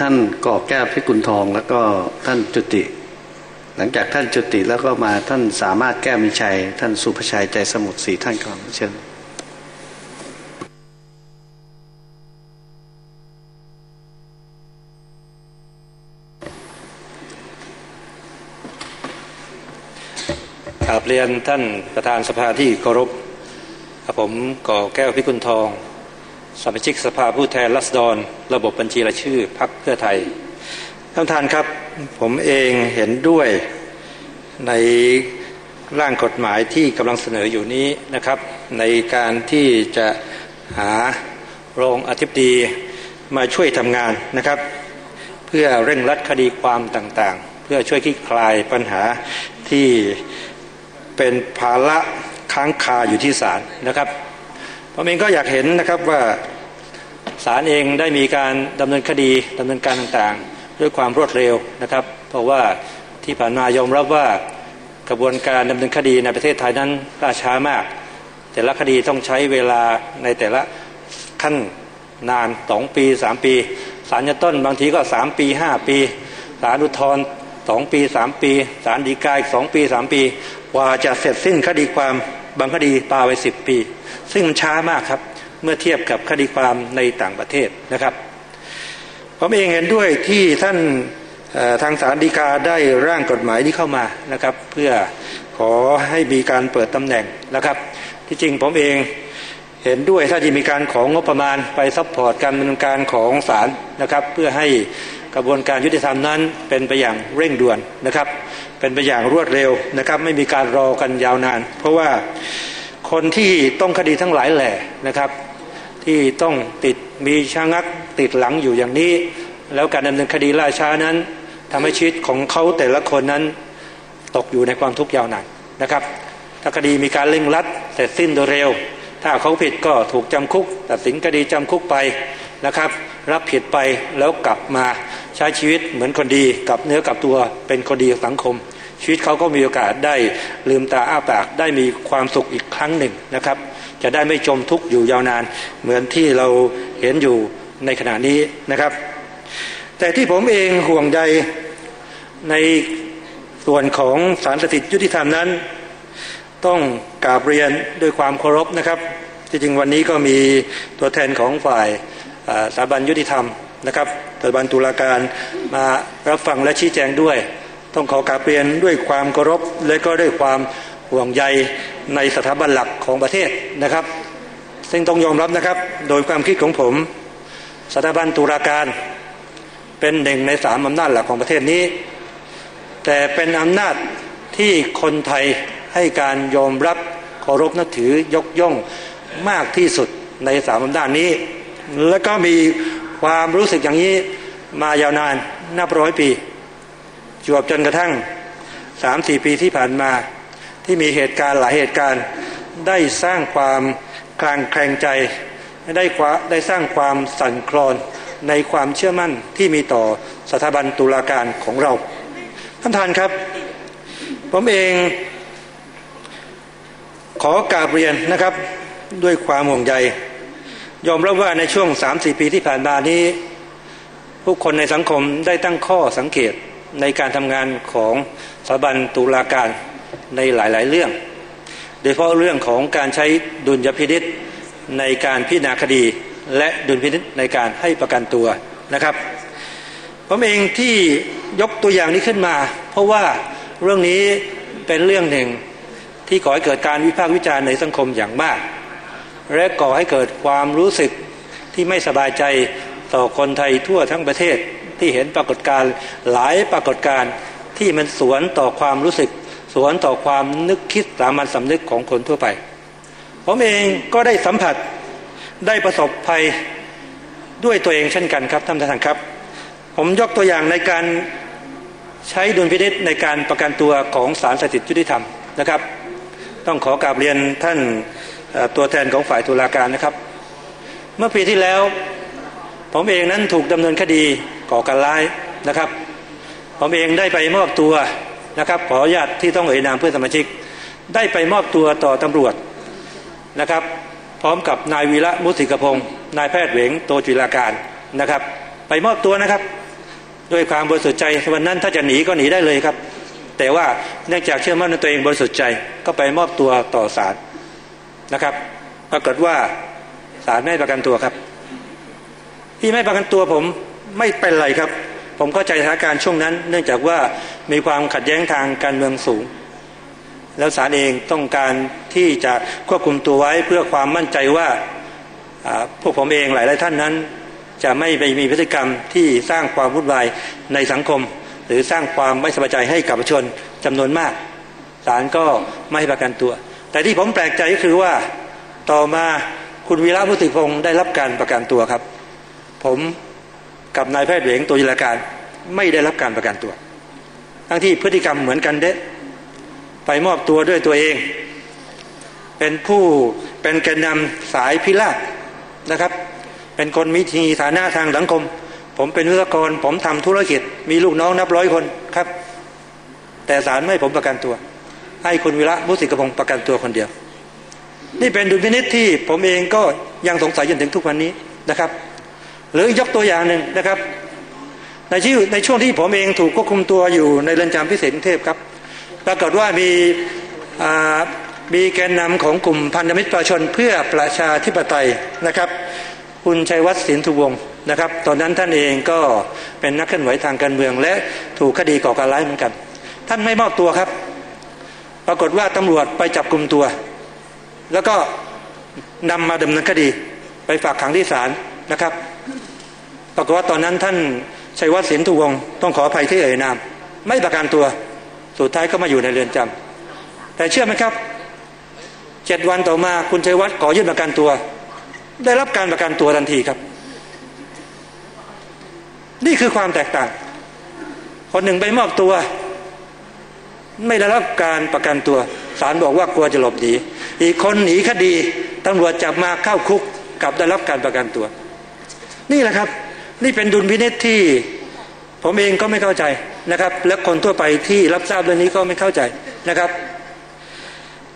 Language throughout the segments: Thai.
ท่านก่อแก้วพิกุลทอง แล้วก็ท่านจุติ หลังจากท่านจุติแล้วก็มาท่านสามารถแก้วมีชัย ท่านสุภชัยใจสมุทรสีท่านก่อนเชิญกราบเรียนท่านประธานสภาที่เคารพผมก่อแก้วพิกุลทอง สมาชิกสภาผู้แทนรัศดรระบบบัญชีรายชื่อพรรคเพื่อไทยท่านประธานครับผมเองเห็นด้วยในร่างกฎหมายที่กำลังเสนออยู่นี้นะครับ ในการที่จะหารองอธิบดีมาช่วยทำงานนะครับ เพื่อเร่งรัดคดีความต่างๆ เพื่อช่วยคลี่คลายปัญหาที่เป็นภาระค้างคาอยู่ที่ศาลนะครับ ผมเองก็อยากเห็นนะครับว่าศาลเองได้มีการดำเนินคดีดำเนินการต่างๆ ด้วยความรวดเร็วนะครับ เพราะว่าที่ผ่านมายอมรับว่ากระบวนการดำเนินคดีในประเทศไทยนั้นล่าช้ามาก แต่ละคดีต้องใช้เวลาในแต่ละขั้นนานสองปีสามปีศาลชั้นต้นบางทีก็สามปีห้าปีศาลอุทธรสองปีสามปีศาลฎีกาอีกสองปีสามปีกว่าจะเสร็จสิ้นคดีความ บางคดีปาไว้สิบปี ซึ่งมันช้ามากครับ เมื่อเทียบกับคดีความในต่างประเทศนะครับผมเองเห็นด้วยที่ท่านทางสารดีกาได้ร่างกฎหมายที่เข้ามานะครับ เพื่อขอให้มีการเปิดตำแหน่งนะครับ ที่จริงผมเองเห็นด้วยถ้าจะมีการของงบประมาณไปซัพพอร์ตการดำเนินการของศาลนะครับ เพื่อให้ กระบวนการยุติธรรมนั้นเป็นไปอย่างเร่งด่วนนะครับ เป็นไปอย่างรวดเร็วนะครับ ไม่มีการรอกันยาวนาน เพราะว่าคนที่ต้องคดีทั้งหลายแหล่นะครับ ที่ต้องติดมีชางักติดหลังอยู่อย่างนี้ แล้วการดำเนินคดีล่าช้านั้นทำให้ชีวิตของเขาแต่ละคนนั้นตกอยู่ในความทุกข์ยาวนานนะครับ ถ้าคดีมีการเร่งรัดเสร็จสิ้นโดยเร็ว ถ้าเขาผิดก็ถูกจำคุก ตัดสินคดีจำคุกไป นะครับ รับผิดไปแล้วกลับมาใช้ชีวิตเหมือนคนดีกับเนื้อกับตัวเป็นคนดีสังคม ชีวิตเขาก็มีโอกาสได้ลืมตาอ้าปากได้มีความสุขอีกครั้งหนึ่งนะครับ จะได้ไม่จมทุกข์อยู่ยาวนาน เหมือนที่เราเห็นอยู่ในขณะนี้นะครับ แต่ที่ผมเองห่วงใยในส่วนของสารสถิตยุติธรรมนั้น ต้องกราบเรียนด้วยความเคารพนะครับจริงๆวันนี้ก็มีตัวแทนของฝ่าย สถาบันยุติธรรมนะครับสถาบันตุลาการมารับฟังและชี้แจงด้วย ต้องขอกราบเรียนด้วยความเคารพและก็ด้วยความห่วงใยในสถาบันหลักของประเทศนะครับ ซึ่งต้องยอมรับนะครับ โดยความคิดของผม สถาบันตุลาการเป็นหนึ่งในสามอำนาจหลักของประเทศนี้ แต่เป็นอำนาจที่คนไทยให้การยอมรับเคารพนับถือยกย่องมากที่สุดในสามอำนาจนี้ และก็มีความรู้สึกอย่างนี้มายาวนานนับร้อยปีจวบจนกระทั่งสามสี่ปีที่ผ่านมา ที่มีเหตุการณ์หลายเหตุการณ์ได้สร้างความคลางแคลงใจได้ได้สร้างความสั่นคลอนในความเชื่อมั่นที่มีต่อสถาบันตุลาการของเรา ท่านทานครับ ผมเองขอกราบเรียนนะครับด้วยความห่วงใย ยอมรับว่าในช่วงสามสี่ปีที่ผ่านมานี้ ผู้คนในสังคมได้ตั้งข้อสังเกตในการทำงานของสถาบันตุลาการในหลาย ๆ เรื่อง โดยเฉพาะเรื่องของการใช้ดุลยพินิษในการพิจารณาคดี และดุลพินิษในการให้ประกันตัวนะครับผมเองที่ยกตัวอย่างนี้ขึ้นมา เพราะว่าเรื่องนี้เป็นเรื่องหนึ่งที่ก่อให้เกิดการวิพากษ์วิจารณ์ในสังคมอย่างมาก และก่อให้เกิดความรู้สึกที่ไม่สบายใจต่อคนไทยทั่วทั้งประเทศที่เห็นปรากฏการณ์หลายปรากฏการณ์ที่มันสวนต่อความรู้สึก สวนต่อความนึกคิดสามัญสำนึกของคนทั่วไป ผมเองก็ได้สัมผัสได้ประสบภัยด้วยตัวเองเช่นกันครับท่านประธานครับ ผมยกตัวอย่างในการใช้ดุลพินิษในการประกันตัวของศาลสถิตยุติธรรมนะครับ ต้องขอกราบเรียนท่าน ตัวแทนของฝ่ายตุลาการนะครับ เมื่อปีที่แล้ว ผมเองนั้นถูกดำเนินคดีก่อการร้ายนะครับ ผมเองได้ไปมอบตัวนะครับ ขออนุญาตที่ต้องเอ่ยนามเพื่อนสมาชิก ได้ไปมอบตัวต่อตำรวจนะครับ พร้อมกับนายวีระมุสิกพงศ์นายแพทย์เหวงโตจิลาการนะครับ ไปมอบตัวนะครับ ด้วยความบริสุทธิ์ใจวันนั้นถ้าจะหนีก็หนีได้เลยครับ แต่ว่าเนื่องจากเชื่อมั่นในตัวเองบริสุทธิ์ใจก็ไปมอบตัวต่อศาล นะครับปรากฏว่าศาลไม่ประกันตัวครับ ที่ไม่ประกันตัวผมไม่เป็นไรครับ ผมเข้าใจสถานการณ์ช่วงนั้น เนื่องจากว่ามีความขัดแย้งทางการเมืองสูง แล้วศาลเองต้องการที่จะควบคุมตัวไว้เพื่อความมั่นใจว่าพวกผมเองหลายหลายท่านนั้น จะไม่ไปมีพฤติกรรมที่สร้างความวุ่นวายในสังคม หรือสร้างความไม่สบายใจให้กับประชาชนจำนวนมากศาลก็ไม่ประกันตัว แต่ที่ผมแปลกใจก็คือว่าต่อมาคุณวีระพุทธิพงศ์ได้รับการประกันตัวครับ ผมกับนายแพทย์เหวงตัวยิรการไม่ได้รับการประกันตัว ทั้งที่พฤติกรรมเหมือนกันเด้ไปมอบตัวด้วยตัวเอง เป็นผู้เป็นแกนนำสายพิราบนะครับ เป็นคนมีทีฐานะทางสังคม ผมเป็นวิศวกร ผมทำธุรกิจ มีลูกน้องนับร้อยคนครับ แต่ศาลไม่ผมประกันตัว ให้คุณวิระมุสิกพงศ์ประกันตัวคนเดียว นี่เป็นดุลพินิษที่ผมเองก็ยังสงสัยจนถึงทุกวันนี้นะครับ หรือยกตัวอย่างหนึ่งนะครับ ในที่ในช่วงที่ผมเองถูกควบคุมตัวอยู่ในเรือนจำพิเศษกรุงเทพครับปรากฏว่ามีมีแกนนำของกลุ่มพันธมิตรประชาชนเพื่อประชาธิปไตยนะครับ คุณชัยวัฒน์สินทุวงศ์นะครับ ตอนนั้นท่านเองก็เป็นนักเคลื่อนไหวทางการเมือง และถูกคดีก่อการร้ายเหมือนกัน ท่านไม่มอบตัวครับ ปรากฏว่าตำรวจไปจับกลุ่มตัว แล้วก็นำมาดำเนินคดี ไปฝากขังที่ศาลนะครับ ปรากฏว่าตอนนั้นท่านชัยวัฒน์สินทุวงต้องขออภัยที่เอ่ยนาม ไม่ประกันตัว สุดท้ายก็มาอยู่ในเรือนจำแต่เชื่อไหมครับเจ็ดวันต่อมาคุณชัยวัฒน์ขอยื่นประกันตัว ได้รับการประกันตัวทันทีครับ นี่คือความแตกต่าง คนหนึ่งไปมอบตัว ไม่ได้รับการประกันตัวศาลบอกว่ากลัวจะหลบหนีอีกคนหนีคดีตำรวจจับมาเข้าคุกกับได้รับการประกันตัว นี่แหละครับ นี่เป็นดุลพินิษที่ ผมเองก็ไม่เข้าใจนะครับ และคนทั่วไปที่รับทราบเรื่องนี้ก็ไม่เข้าใจนะครับ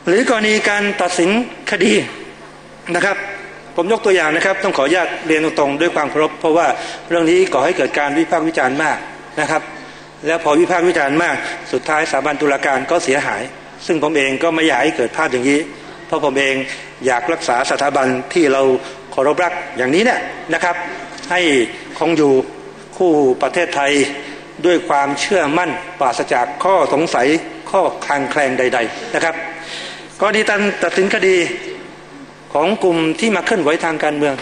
หรือกรณีการตัดสินคดีนะครับ ผมยกตัวอย่างนะครับ ต้องขออนุญาตเรียนตรงๆด้วยความเคารพเพราะว่าเรื่องนี้ก่อให้เกิดการวิพากษ์วิจารณ์มากนะครับ แล้วพอวิพากษ์วิจารณ์มากสุดท้ายสถาบันตุลาการก็เสียหาย ซึ่งผมเองก็ไม่อยากให้เกิดภาพอย่างนี้ เพราะผมเองอยากรักษาสถาบันที่เราเคารพรักอย่างนี้เนี่ยนะครับ ให้คงอยู่คู่ประเทศไทยด้วยความเชื่อมั่นปราศจากข้อสงสัยข้อคลางแคลงใด ๆนะครับกรณีตันตัดสินคดีของกลุ่มที่มาเคลื่อนไหวทางการเมือง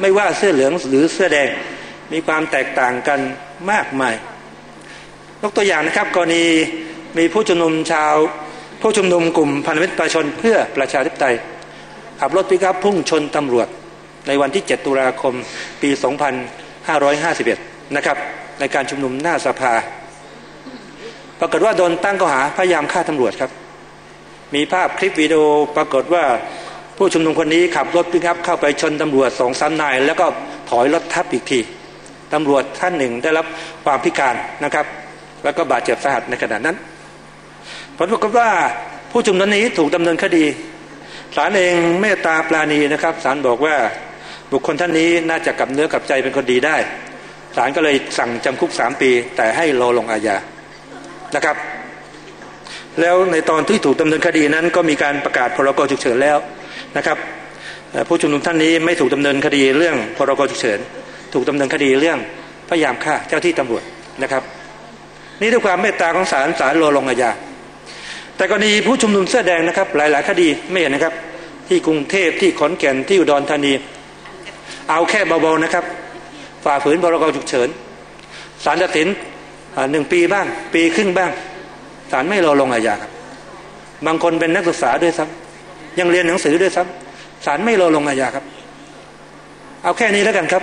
ไม่ว่าเสื้อเหลืองหรือเสื้อแดงมีความแตกต่างกันมากมาย กตัวอย่างนะครับ กรณีมีผู้ชุมนุมชาว ผู้ชุมนุมกลุ่มพันธมิตรประชาชนเพื่อประชาธิปไตย ขับรถปิกอัพพุ่งชนตำรวจ ในวันที่ 7 ตุลาคมปี 2551 นะครับ ในการชุมนุมหน้าสภา ปรากฏว่าโดนตั้งข้อหาพยายามฆ่าตำรวจครับ มีภาพคลิปวิดีโอปรากฏว่าผู้ชุมนุมคนนี้ขับรถพิคับเข้าไปชนตำรวจสองสามนาย แล้วก็ถอยรถทับอีกทีตำรวจท่านหนึ่งได้รับความพิการนะครับ แล้วก็บาดเจ็บสาหัสในขณะนั้นผลปรากฏว่าผู้ชุมนุมนี้ถูกดำเนินคดีศาลเองเมตตาปราณีนะครับศาลบอกว่าบุคคลท่านนี้น่าจะกลับเนื้อกลับใจเป็นคนดีได้ศาลก็เลยสั่งจำคุกสามปี แต่ให้รอลงอาญานะครับ แล้วในตอนที่ถูกดำเนินคดีนั้นก็มีการประกาศพรกฉุกเฉินแล้วนะครับผู้ชุมนุมท่านนี้ไม่ถูกดำเนินคดีเรื่องพรกฉุกเฉิน ถูกดำเนินคดีเรื่องพยายามฆ่าเจ้าที่ตำรวจนะครับ นี่ด้วยความเมตตาของศาลศาลรอลงอาญาแต่กรณีผู้ชุมนุมเสื้อแดงนะครับ หลาย ๆ คดีไม่เห็นนะครับ ที่กรุงเทพที่ขอนแก่นที่อุดรธานี เอาแค่เบาๆนะครับ ฝ่าฝืนพรกฉุกเฉินศาลตัดสินหนึ่งปีบ้าง ปีครึ่งบ้างศาลไม่รอลงอาญาครับ บางคนเป็นนักศึกษาด้วยซ้ำยังเรียนหนังสือด้วยซ้ำศาลไม่รอลงอาญาครับ เอาแค่นี้แล้วกันครับ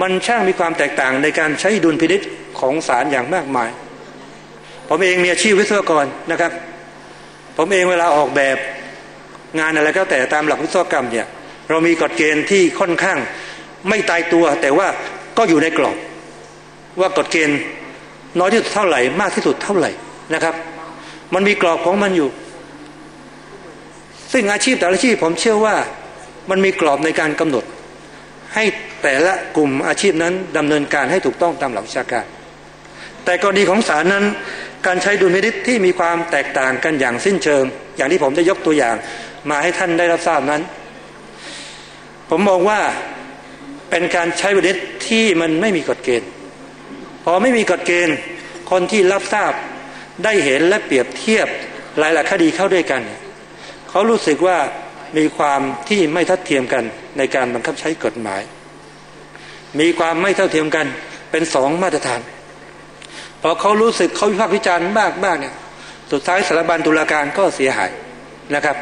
มันช่างมีความแตกต่างในการใช้ดุลพินิษของศาลอย่างมากมาย ผมเองมีอาชีพวิศวกรนะครับ ผมเองเวลาออกแบบงานอะไรก็แต่ตามหลักวิศวกรรมเนี่ยเรามีกฎเกณฑ์ที่ค่อนข้างไม่ตายตัว แต่ว่าก็อยู่ในกรอบ ว่ากฎเกณฑ์น้อยที่สุดเท่าไหร่ มากที่สุดเท่าไหร่นะครับ มันมีกรอบของมันอยู่ ซึ่งอาชีพแต่ละอาชีพผมเชื่อว่ามันมีกรอบในการกำหนด ให้ แต่ละกลุ่มอาชีพนั้นดำเนินการให้ถูกต้องตามหลักวิชาการ แต่กรณีของศาลนั้น การใช้ดุลพินิษที่มีความแตกต่างกันอย่างสิ้นเชิง อย่างที่ผมได้ยกตัวอย่างมาให้ท่านได้รับทราบนั้น ผมมองว่าเป็นการใช้ดุลพินิษที่มันไม่มีกฎเกณฑ์ พอไม่มีกฎเกณฑ์ คนที่รับทราบได้เห็นและเปรียบเทียบหลายๆคดีเข้าด้วยกัน เขารู้สึกว่ามีความที่ไม่ทัดเทียมกันในการบังคับใช้กฎหมาย มีความไม่เท่าเทียมกัน เป็นสองมาตรฐานพอเขารู้สึกเขาวิพากษ์วิจารณ์มากบ้างเนี่ยสุดท้ายสารบัญตุลาการก็เสียหายนะครับ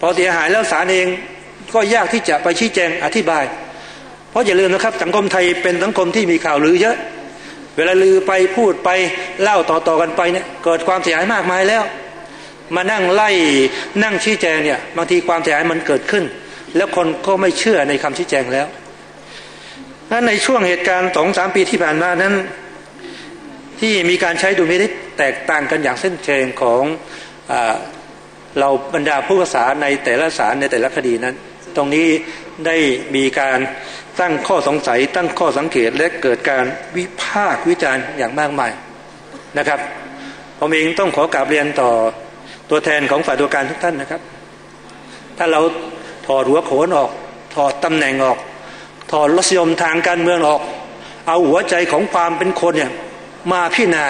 พอเสียหายแล้วศาลเองก็ยากที่จะไปชี้แจงอธิบาย เพราะอย่าลืมนะครับ สังคมไทยเป็นสังคมที่มีข่าวลือเยอะ เวลาลือไปพูดไปเล่าต่อๆกันไปเนี่ยเกิดความเสียหายมากมายแล้ว มานั่งไล่นั่งชี้แจงเนี่ยบางทีความเสียหายมันเกิดขึ้น แล้วคนก็ไม่เชื่อในคำชี้แจงแล้ว นั้นในช่วงเหตุการณ์สองสามปีที่ผ่านมานั้น ที่มีการใช้ดุลพินิษแตกต่างกันอย่างเส้นเชิงของอเราบรรดาผู้ภาษาในแต่ละศาลในแต่ละคดีนั้น ตรงนี้ได้มีการตั้งข้อสงสัย ตั้งข้อสังเกตและเกิดการวิพากษ์วิจารณ์อย่างมากมายนะครับผมเองต้องขอกราบเรียนต่อตัวแทนของฝ่ายตัวการทุกท่านนะครับ ถ้าเราถอดหัวโขนออก ถอดตำแหน่งออก ถอดรสยมทางการเมืองออก เอาหัวใจของความเป็นคนเนี่ยมาพิจารณา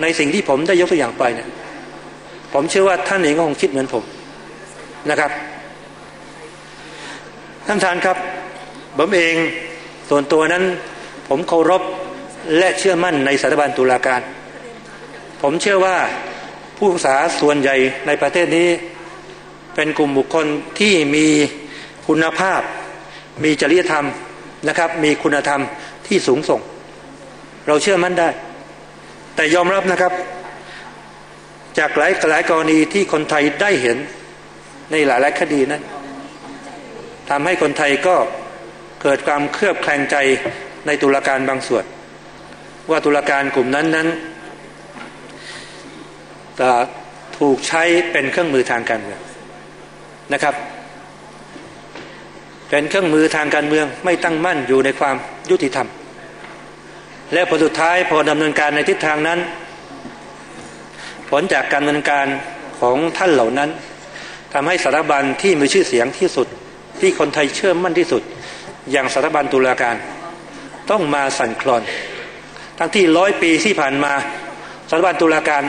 ในสิ่งที่ผมได้ยกตัวอย่างไปเนี่ยผมเชื่อว่าท่านเองก็คงคิดเหมือนผมนะครับ ท่านทานครับผมเองส่วนตัวนั้นผมเคารพและเชื่อมั่นในสถาบันตุลาการ ผมเชื่อว่าผู้ศึกษาส่วนใหญ่ในประเทศนี้ เป็นกลุ่มบุคคลที่มีคุณภาพ มีจริยธรรมนะครับ มีคุณธรรมที่สูงส่ง เราเชื่อมั่นได้ แต่ยอมรับนะครับ จากหลายหลายกรณีที่คนไทยได้เห็นในหลายหลายคดีนั้นทำให้คนไทยก็เกิดความเครือบแคลงใจในตุลาการบางส่วน ว่าตุลาการกลุ่มนั้นนั้นถูกใช้เป็นเครื่องมือทางการเมืองนะครับ เป็นเครื่องมือทางการเมืองไม่ตั้งมั่นอยู่ในความยุติธรรม และผลสุดท้ายพอดำเนินการในทิศทางนั้น ผลจากการดำเนินการของท่านเหล่านั้นทำให้สถาบันที่มีชื่อเสียงที่สุด ที่คนไทยเชื่อมั่นที่สุด อย่างสถาบันตุลาการ ต้องมาสั่นคลอน ทั้งที่ร้อยปีที่ผ่านมาสถาบันตุลาการ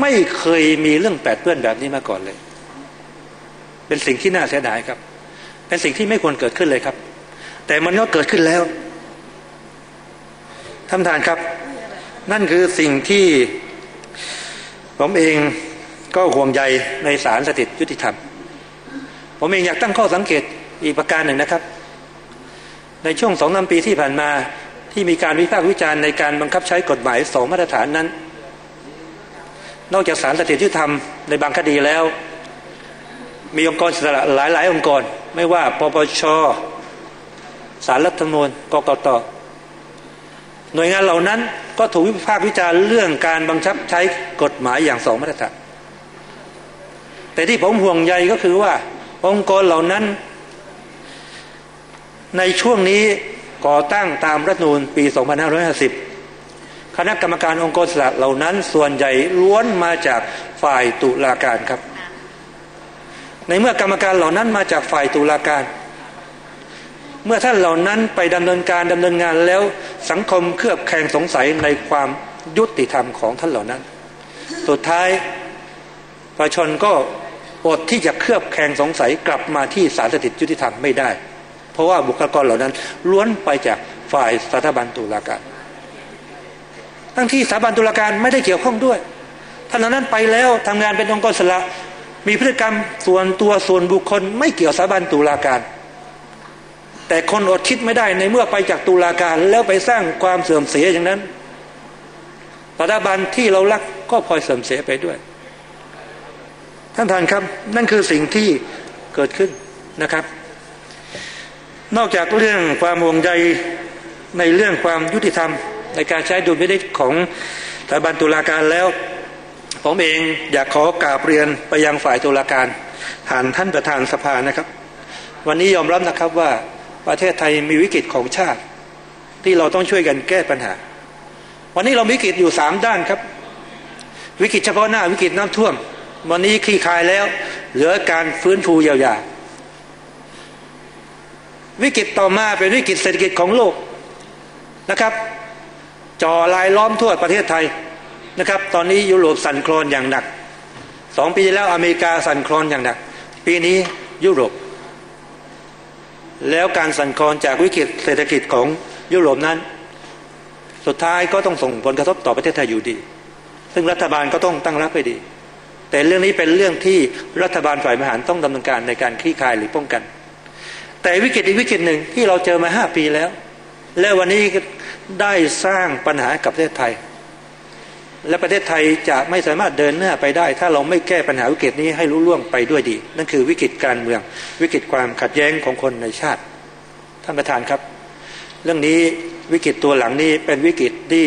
ไม่เคยมีเรื่องแปดเปื้อนแบบนี้มาก่อนเลย เป็นสิ่งที่น่าเสียดายครับ เป็นสิ่งที่ไม่ควรเกิดขึ้นเลยครับ แต่มันก็เกิดขึ้นแล้วท่านทานครับ นั่นคือสิ่งที่ผมเองก็ห่วงใยในสารสถิตยุติธรรม ผมเองอยากตั้งข้อสังเกตอีกประการหนึ่งนะครับ ในช่วงสองนปีที่ผ่านมาที่มีการวิพากษ์วิจารณ์ในการบังคับใช้กฎหมายสองมาตรฐานนั้น นอกจากสารสถิตยุติธรรมในบางคดีแล้ว มีองค์กรอิสระหลายหลายองค์กร ไม่ว่าปปชสารรัฐธรรมนูญกกตหน่วยงานเหล่านั้นก็ถูกวิพากษ์วิจารณ์เรื่องการบังคับใช้กฎหมายอย่างสองมาตรฐานแต่ที่ผมห่วงใยก็คือว่า องค์กรเหล่านั้น ในช่วงนี้ก่อตั้งตามรัฐนูลปี 2550 คณะกรรมการองค์กรสระเหล่านั้นส่วนใหญ่ล้วนมาจากฝ่ายตุลาการครับ ในเมื่อกรรมการเหล่านั้นมาจากฝ่ายตุลาการ เมื่อท่านเหล่านั้นไปดำเนินการดำเนินงานแล้วสังคมเครือบแคลงสงสัยในความยุติธรรมของท่านเหล่านั้น สุดท้ายประชาชนก็อดที่จะเครือบแคลงสงสัยกลับมาที่ศาลสถิตยุติธรรมไม่ได้ เพราะว่าบุคลากรเหล่านั้นล้วนไปจากฝ่ายสถาบันตุลาการ ทั้งที่สถาบันตุลาการไม่ได้เกี่ยวข้องด้วยท่านเหล่านั้นไปแล้วทำงานเป็นองค์กรสละ มีพฤติกรรมส่วนตัวส่วนบุคคล ไม่เกี่ยวสถาบันตุลาการ แต่คนอดคิดไม่ได้ในเมื่อไปจากตุลาการแล้วไปสร้างความเสื่อมเสียอย่างนั้นสถาบันที่เรารักก็พลอยเสื่อมเสียไปด้วย ท่านท่านครับ นั่นคือสิ่งที่เกิดขึ้นนะครับ นอกจากเรื่องความห่วงใยในเรื่องความยุติธรรม ในการใช้ดุลพินิจของสถาบันตุลาการแล้ว ผมเองอยากขอกราบเรียนไปยังฝ่ายตุลาการผ่านท่านประธานสภานะครับ วันนี้ยอมรับนะครับว่าประเทศไทยมีวิกฤตของชาติ ที่เราต้องช่วยกันแก้ปัญหา วันนี้เราวิกฤตอยู่สามด้านครับ วิกฤตเฉพาะหน้าวิกฤตน้ำท่วม วันนี้คลี่คลายแล้ว เหลือการฟื้นฟูเยียวยาวิกฤตต่อมาเป็นวิกฤตเศรษฐกิจของโลกนะครับจ่อลายล้อมทั่วประเทศไทย นะครับ ตอนนี้ยุโรปสั่นคลอนอย่างหนักสองปีแล้วอเมริกาสั่นคลอนอย่างหนัก ปีนี้ยุโรป แล้วการสั่นคลอนจากวิกฤตเศรษฐกิจของยุโรปนั้น สุดท้ายก็ต้องส่งผลกระทบต่อประเทศไทยอยู่ดี ซึ่งรัฐบาลก็ต้องตั้งรับไปดี แต่เรื่องนี้เป็นเรื่องที่รัฐบาลฝ่ายบริหารต้องดำเนินการในการคลี่คลายหรือป้องกัน แต่วิกฤตอีกวิกฤตหนึ่งที่เราเจอมาห้าปีแล้ว และวันนี้ได้สร้างปัญหากับประเทศไทย และประเทศไทยจะไม่สามารถเดินหน้าไปได้ ถ้าเราไม่แก้ปัญหาวิกฤตนี้ให้รู้ล่วงไปด้วยดี นั่นคือวิกฤตการเมือง วิกฤตความขัดแย้งของคนในชาติ ท่านประธานครับ เรื่องนี้วิกฤตตัวหลังนี้เป็นวิกฤตที่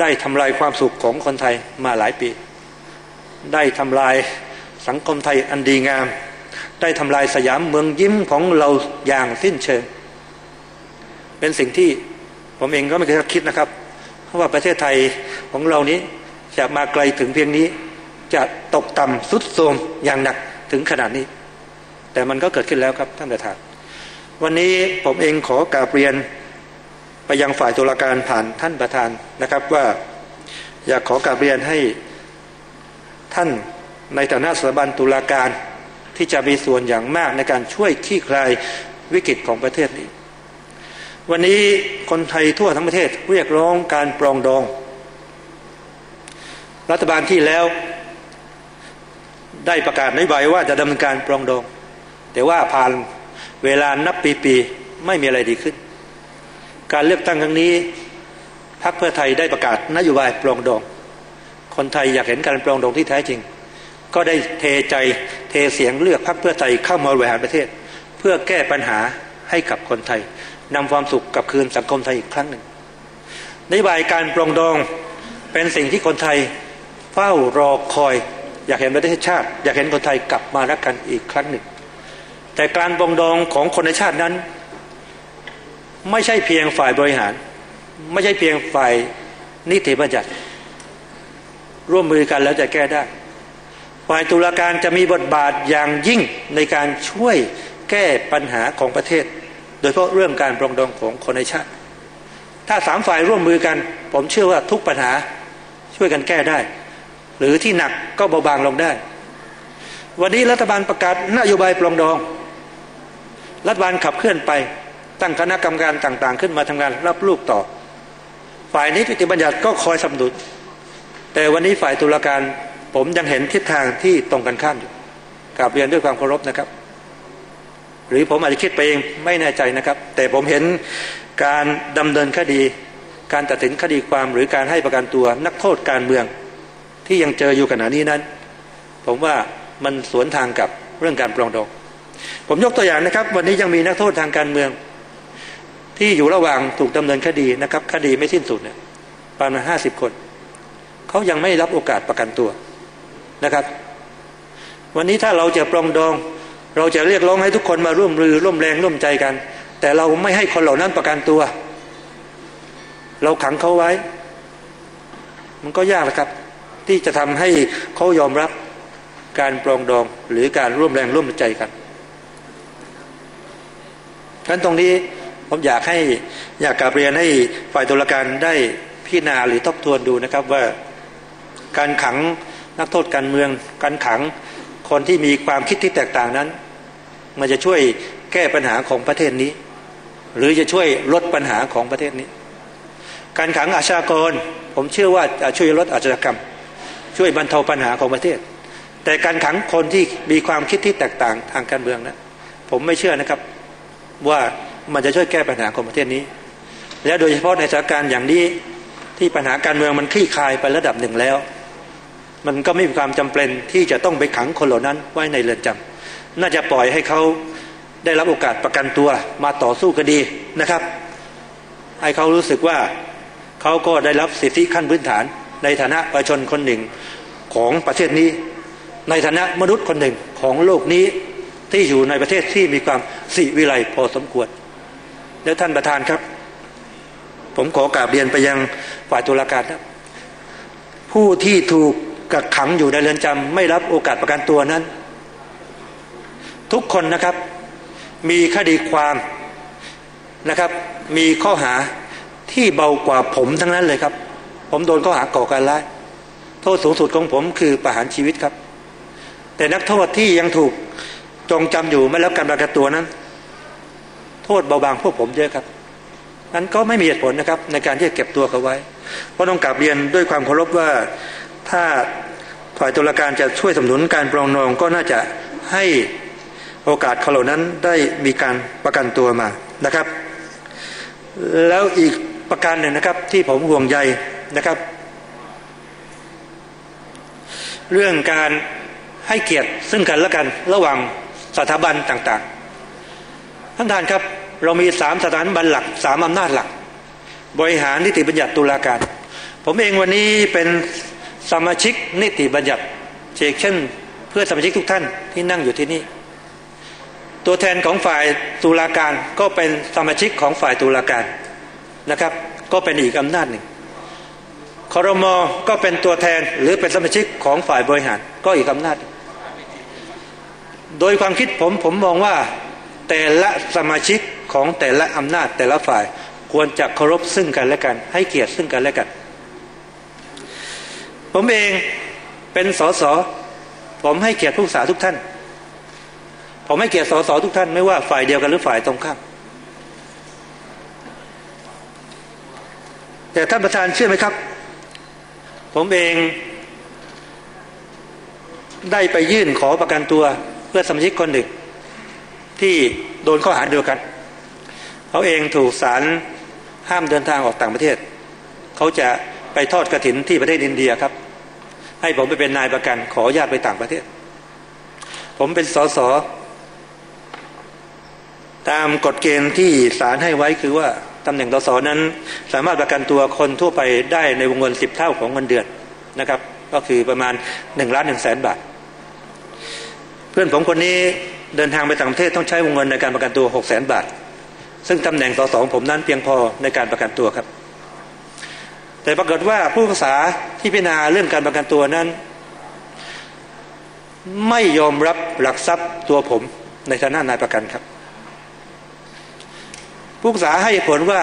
ได้ทำลายความสุขของคนไทยมาหลายปี ได้ทำลายสังคมไทยอันดีงาม ได้ทำลายสยามเมืองยิ้มของเราอย่างสิ้นเชิง เป็นสิ่งที่ผมเองก็ไม่เคยคิดนะครับ เพราะว่าประเทศไทยของเรานี้จะมาไกลถึงเพียงนี้ จะตกต่ำสุดโทรมอย่างหนักถึงขนาดนี้ แต่มันก็เกิดขึ้นแล้วครับท่านประธาน วันนี้ผมเองขอกราบเรียนไปยังฝ่ายตุลาการผ่านท่านประธานนะครับว่าอยากขอกราบเรียนให้ท่านในฐานะสถาบันตุลาการที่จะมีส่วนอย่างมากในการช่วยขี้คลายวิกฤตของประเทศนี้ วันนี้คนไทยทั่วทั้งประเทศเรียกร้องการปรองดอง รัฐบาลที่แล้วได้ประกาศนโยบายว่าจะดำเนินการปรองดอง แต่ว่าผ่านเวลานับปีๆไม่มีอะไรดีขึ้น การเลือกตั้งครั้งนี้พรรคเพื่อไทยได้ประกาศนโยบายปรองดอง คนไทยอยากเห็นการปรองดองที่แท้จริง ก็ได้เทใจเทเสียงเลือกพรรคเพื่อไทยเข้ามาบริหารประเทศ เพื่อแก้ปัญหาให้กับคนไทย นำความสุขกลับคืนสังคมไทยอีกครั้งหนึ่งนโยบายการปรองดองเป็นสิ่งที่คนไทยเฝ้ารอคอย อยากเห็นประเทศชาติ อยากเห็นคนไทยกลับมารักกันอีกครั้งหนึ่ง แต่การปรองดองของคนในชาตินั้น ไม่ใช่เพียงฝ่ายบริหาร ไม่ใช่เพียงฝ่ายนิติบัญญัติ ร่วมมือกันแล้วจะแก้ได้ฝ่ายตุลาการจะมีบทบาทอย่างยิ่งในการช่วยแก้ปัญหาของประเทศ โดยเฉพาะเรื่องการปรองดองของคนในชาติ ถ้าสามฝ่ายร่วมมือกัน ผมเชื่อว่าทุกปัญหาช่วยกันแก้ได้ หรือที่หนักก็เบาบางลงได้ วันนี้รัฐบาลประกาศนโยบายปรองดอง รัฐบาลขับเคลื่อนไปตั้งคณะกรรมการต่าง ๆ ขึ้นมาทำงานรับลูกต่อ ฝ่ายนิติบัญญัติก็คอยสำนุนแต่วันนี้ฝ่ายตุลาการผมยังเห็นทิศทางที่ตรงกันข้ามอยู่กราบเรียนด้วยความเคารพนะครับ หรือผมอาจจะคิดไปเองไม่แน่ใจนะครับ แต่ผมเห็นการดำเนินคดี การตัดสินคดีความหรือการให้ประกันตัวนักโทษการเมือง ที่ยังเจออยู่ขณะนี้นั้น ผมว่ามันสวนทางกับเรื่องการปรองดอง ผมยกตัวอย่างนะครับ วันนี้ยังมีนักโทษทางการเมือง ที่อยู่ระหว่างถูกดำเนินคดีนะครับ คดีไม่สิ้นสุดเนี่ยประมาณห้าสิบคนเขายังไม่รับโอกาสประกันตัวนะครับ วันนี้ถ้าเราจะปรองดอง เราจะเรียกร้องให้ทุกคนมาร่วมมือร่วมแรงร่วมใจกัน แต่เราไม่ให้คนเหล่านั้นประกันตัว เราขังเขาไว้ มันก็ยากนะครับ ที่จะทำให้เขายอมรับการปรองดองหรือการร่วมแรงร่วมใจกันฉะนั้นตรงนี้ผมอยากให้อยากกลับเรียนให้ฝ่ายตุลาการได้พิจารณาหรือทบทวนดูนะครับว่า การขังนักโทษการเมือง การขัง คนที่มีความคิดที่แตกต่างนั้น มันจะช่วยแก้ปัญหาของประเทศนี้ หรือจะช่วยลดปัญหาของประเทศนี้ การขังอาชญากร ผมเชื่อว่าจะช่วยลดอาชญากรรม ช่วยบรรเทาปัญหาของประเทศ แต่การขังคนที่มีความคิดที่แตกต่างทางการเมืองนะผมไม่เชื่อนะครับว่ามันจะช่วยแก้ปัญหาของประเทศนี้ และโดยเฉพาะในสถานการณ์อย่างนี้ที่ปัญหาการเมืองมันคลี่คลายไประดับหนึ่งแล้ว มันก็ไม่มีความจำเป็นที่จะต้องไปขังคนเหล่านั้นไว้ในเรือนจำน่าจะปล่อยให้เขาได้รับโอกาสประกันตัวมาต่อสู้คดีนะครับ ให้เขารู้สึกว่าเขาก็ได้รับสิทธิขั้นพื้นฐานในฐานะประชาชนคนหนึ่งของประเทศนี้ ในฐานะมนุษย์คนหนึ่งของโลกนี้ที่อยู่ในประเทศที่มีความสิวิไลพอสมควร แล้วท่านประธานครับ ผมขอกราบเรียนไปยังฝ่ายตุลาการนะผู้ที่ถูก กักขังอยู่ในเรือนจำไม่รับโอกาสประกันตัวนั้น ทุกคนนะครับ มีคดีความนะครับ มีข้อหาที่เบากว่าผมทั้งนั้นเลยครับ ผมโดนข้อหาก่อการร้ายโทษสูงสุดของผมคือประหารชีวิตครับ แต่นักโทษที่ยังถูกจงจำอยู่ไม่แล้วการประกันตัวนั้น โทษเบาบางพวกผมเยอะครับนั้นก็ไม่มีเหตุผลนะครับในการที่จะเก็บตัวเขาไว้ เพราะต้องกลับเรียนด้วยความเคารพว่า ถ้าฝ่ายตุลาการจะช่วยสนับสนุนการปรองนองก็น่าจะให้โอกาสเขาเหล่านั้นได้มีการประกันตัวมานะครับ แล้วอีกประการหนึ่งนะครับที่ผมห่วงใยนะครับ เรื่องการให้เกียรติซึ่งกันและกันระหว่างสถาบันต่างๆ ท่านทานครับ เรามีสามสถาบันหลักสามอำนาจหลัก บริหารนิติบัญญัติตุลาการ ผมเองวันนี้เป็น สมาชิกนิติบัญญัติเช่นเพื่อสมาชิกทุกท่านที่นั่งอยู่ที่นี่ ตัวแทนของฝ่ายตุลาการก็เป็นสมาชิกของฝ่ายตุลาการนะครับ ก็เป็นอีกอำนาจหนึ่งคอรมอก็เป็นตัวแทนหรือเป็นสมาชิกของฝ่ายบริหารก็อีกอำนาจ โดยความคิดผมผมมองว่าแต่ละสมาชิกของแต่ละอำนาจแต่ละฝ่ายควรจะเคารพซึ่งกันและกัน ให้เกียรติซึ่งกันและกัน ผมเองเป็นสสผมให้เกียรติผู้ศึกษาทุกท่าน ผมให้เกียรติสสทุกท่านไม่ว่าฝ่ายเดียวกันหรือฝ่ายตรงข้ามแต่ท่านประธานเชื่อไหมครับ ผมเองได้ไปยื่นขอประกันตัวเพื่อสมาชิกคนหนึ่ง ที่โดนข้อหาเดียวกัน เขาเองถูกศาลห้ามเดินทางออกต่างประเทศ เขาจะไปทอดกระถินที่ประเทศอินเดียครับ ให้ผมไปเป็นนายประกัน ขอญาตไปต่างประเทศ ผมเป็นสสตามกฎเกณฑ์ที่ศาลให้ไว้คือว่าตำแหน่งตสนั้น สามารถประกันตัวคนทั่วไปได้ในวงเงินสิบเท่าของเงินเดือนนะครับ ก็คือประมาณหนึ่งล้านหนึ่งแสนบาท เพื่อนผมคนนี้เดินทางไปต่างประเทศต้องใช้วงเงินในการประกันตัวหกแสนบาท ซึ่งตำแหน่งสสของผมนั้นเพียงพอในการประกันตัวครับ แต่ปรากฏว่าผู้ภาษาที่พิจารณาเรื่องการประกันตัวนั้น ไม่ยอมรับหลักทรัพย์ตัวผมในฐานะนายประกันครับ ผู้ศึกษาให้ผลว่า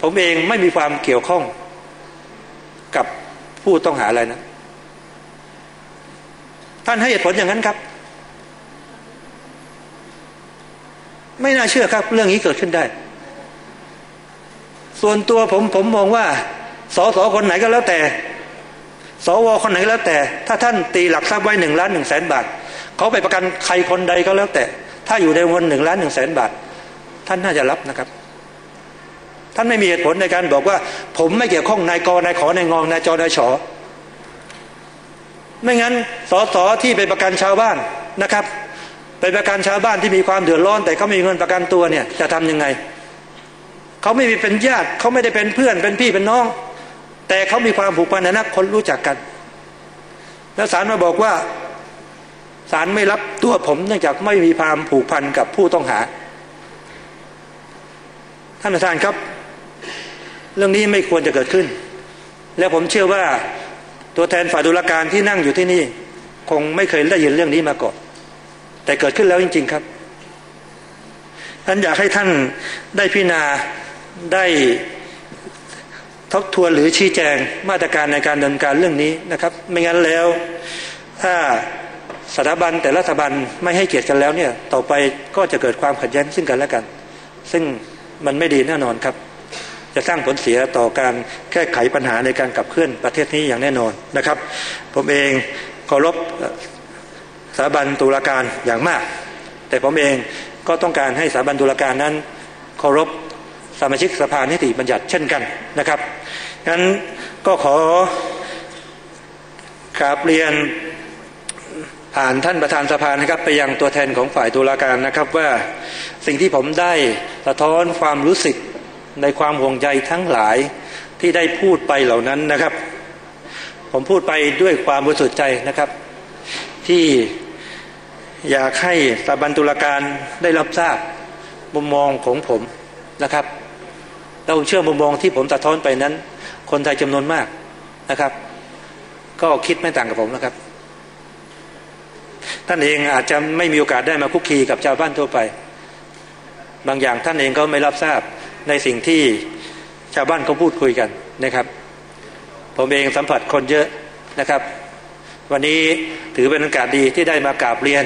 ผมเองไม่มีความเกี่ยวข้องกับผู้ต้องหาอะไรนะ ท่านให้เหตุผลอย่างนั้นครับ ไม่น่าเชื่อครับ เรื่องนี้เกิดขึ้นได้ ส่วนตัวผมผมมองว่า สอสอคนไหนก็แล้วแต่ สวคนไหนก็แล้วแต่ ถ้าท่านตีหลักทรัพย์ไว้หนึ่งล้านหนึ่งแสนบาทเขาไปประกันใครคนใดก็แล้วแต่ ถ้าอยู่ในวงหนึ่งล้านหนึ่งแสนบาท ท่านน่าจะรับนะครับ ท่านไม่มีเหตุผลในการบอกว่า ผมไม่เกี่ยวข้องนายกนายขอนายงองนายจอนายฉอไม่งั้นสสที่ไปประกันชาวบ้านนะครับไปประกันชาวบ้านที่มีความเดือดร้อน แต่เขาไม่มีเงินประกันตัวเนี่ยจะทํำยังไง เขาไม่มีเป็นญาติเขาไม่ได้เป็นเพื่อนเป็นพี่เป็นน้อง แต่เขามีความผูกพันนะคนรู้จักกัน แล้วศาลมาบอกว่าศาลไม่รับตัวผมเนื่องจากไม่มีความผูกพันกับผู้ต้องหา ท่านประธานครับ เรื่องนี้ไม่ควรจะเกิดขึ้น และผมเชื่อว่าตัวแทนฝ่ายดุลการที่นั่งอยู่ที่นี่ คงไม่เคยได้ยินเรื่องนี้มาก่อนแต่เกิดขึ้นแล้วจริง ๆครับท่านอยากให้ท่านได้พิจารณาได้ ทบทวนหรือชี้แจงมาตรการในการดำเนินการเรื่องนี้นะครับ ไม่งั้นแล้ว ถ้าสถาบันแต่รัฐบาลไม่ให้เกียรติกันแล้วเนี่ยต่อไปก็จะเกิดความขัดแย้งซึ่งกันและกัน ซึ่งมันไม่ดีแน่นอนครับ จะสร้างผลเสียต่อการแก้ไขปัญหาในการขับเคลื่อนประเทศนี้อย่างแน่นอนนะครับ ผมเองเคารพสถาบันตุลาการอย่างมาก แต่ผมเองก็ต้องการให้สถาบันตุลาการนั้นเคารพ สมาชิกสภานิติบัญญัติเช่นกันนะครับงั้นก็ขอกราบเรียนผ่านท่านประธานสภานะครับไปยังตัวแทนของฝ่ายตุลาการนะครับว่าสิ่งที่ผมได้สะท้อนความรู้สึกในความห่วงใยทั้งหลายที่ได้พูดไปเหล่านั้นนะครับ ผมพูดไปด้วยความบริสุทธิ์ใจนะครับ ที่อยากให้สถาบันตุลาการได้รับทราบมุมมองของผมนะครับ แล้วผมเชื่อมุมมองที่ผมสะท้อนไปนั้น คนไทยจำนวนมากนะครับ ก็คิดไม่ต่างกับผมนะครับ ท่านเองอาจจะไม่มีโอกาสได้มาคุกคีกับชาวบ้านทั่วไป บางอย่างท่านเองก็ไม่รับทราบในสิ่งที่ชาวบ้านเขาพูดคุยกันนะครับ ผมเองสัมผัสคนเยอะนะครับ วันนี้ถือเป็นโอกาสดีที่ได้มากราบเรียน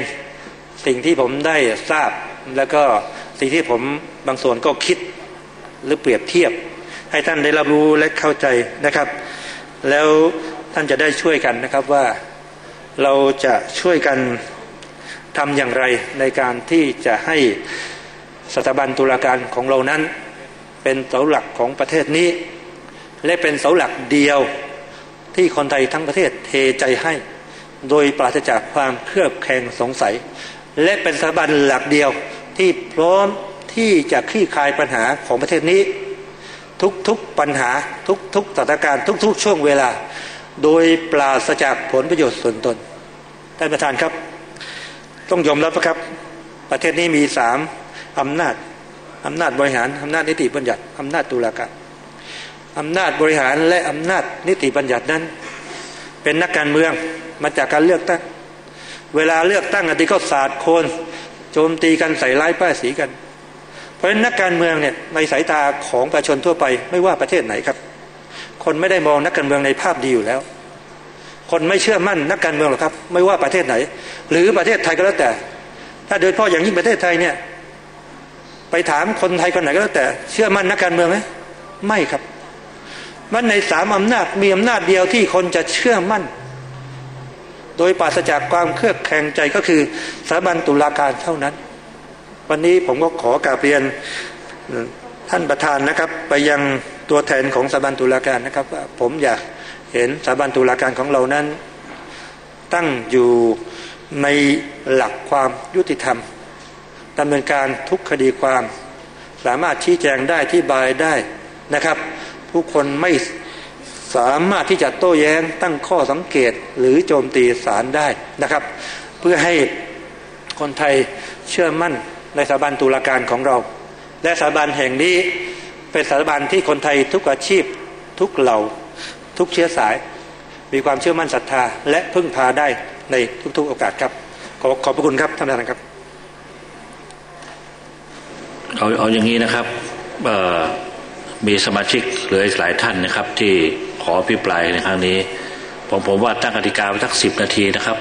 สิ่งที่ผมได้ทราบแล้วก็สิ่งที่ผมบางส่วนก็คิด หรือเปรียบเทียบ ให้ท่านได้รับรู้และเข้าใจนะครับ แล้วท่านจะได้ช่วยกันนะครับว่าเราจะช่วยกันทำอย่างไรในการที่จะให้สถาบันตุลาการของเรานั้น เป็นเสาหลักของประเทศนี้ และเป็นเสาหลักเดียวที่คนไทยทั้งประเทศเทใจให้ โดยปราศจากความเครือบแคลงสงสัย และเป็นสถาบันหลักเดียวที่พร้อม ที่จะคลี่คลายปัญหาของประเทศนี้ ทุกๆปัญหาทุกๆสถานการณ์ทุก ๆ ช่วงเวลา โดยปราศจากผลประโยชน์ส่วนตนท่านประธานครับ ต้องยอมรับนะครับ ประเทศนี้มีสามอำนาจอำนาจบริหารอำนาจนิติบัญญัติอำนาจตุลาการอำนาจบริหารและอำนาจนิติบัญญัตินั้น เป็นนักการเมืองมาจากการเลือกตั้ง เวลาเลือกตั้งอดีก็ศาสตร์โคนโจมตีกันใส่ร้ายป้ายสีกัน เพราะฉะนั้นนักการเมืองเนี่ยในสายตาของประชาชนทั่วไปไม่ว่าประเทศไหนครับ คนไม่ได้มองนักการเมืองในภาพดีอยู่แล้ว คนไม่เชื่อมั่นนักการเมืองหรอกครับ ไม่ว่าประเทศไหน หรือประเทศไทยก็แล้วแต่ ถ้าโดยเฉพาะอย่างยิ่งประเทศไทยเนี่ยไปถามคนไทยคนไหนก็แล้วแต่ เชื่อมั่นนักการเมืองไหมไม่ครับมันในสามอำนาจมีอำนาจเดียวที่คนจะเชื่อมั่น โดยปราศจากความเครือบแคลงใจก็คือสถาบันตุลาการเท่านั้น วันนี้ผมก็ขอกราบเรียนท่านประธานนะครับ ไปยังตัวแทนของสถาบันตุลาการนะครับว่าผมอยากเห็นสถาบันตุลาการของเรานั้น ตั้งอยู่ในหลักความยุติธรรมดำเนินการทุกคดีความ สามารถชี้แจงได้ที่บายได้นะครับ ผู้คนไม่สามารถที่จะโต้แย้งตั้งข้อสังเกตหรือโจมตีศาลได้นะครับ เพื่อให้คนไทยเชื่อมั่น ในสถาบันตุลาการของเรา และสถาบันแห่งนี้เป็นสถาบันที่คนไทยทุกอาชีพทุกเหล่าทุกเชื้อสาย มีความเชื่อมั่นศรัทธา และพึ่งพาได้ในทุกๆโอกาสครับ ขอขอบพระคุณครับท่านประธานครับเอาเอาอย่างนี้นะครับมีสมาชิกเหลือหลายท่านนะครับ ที่ขอพิปรายในครั้งนี้ผมผมว่าตั้งกติกาไว้สักสิบนาทีนะครับ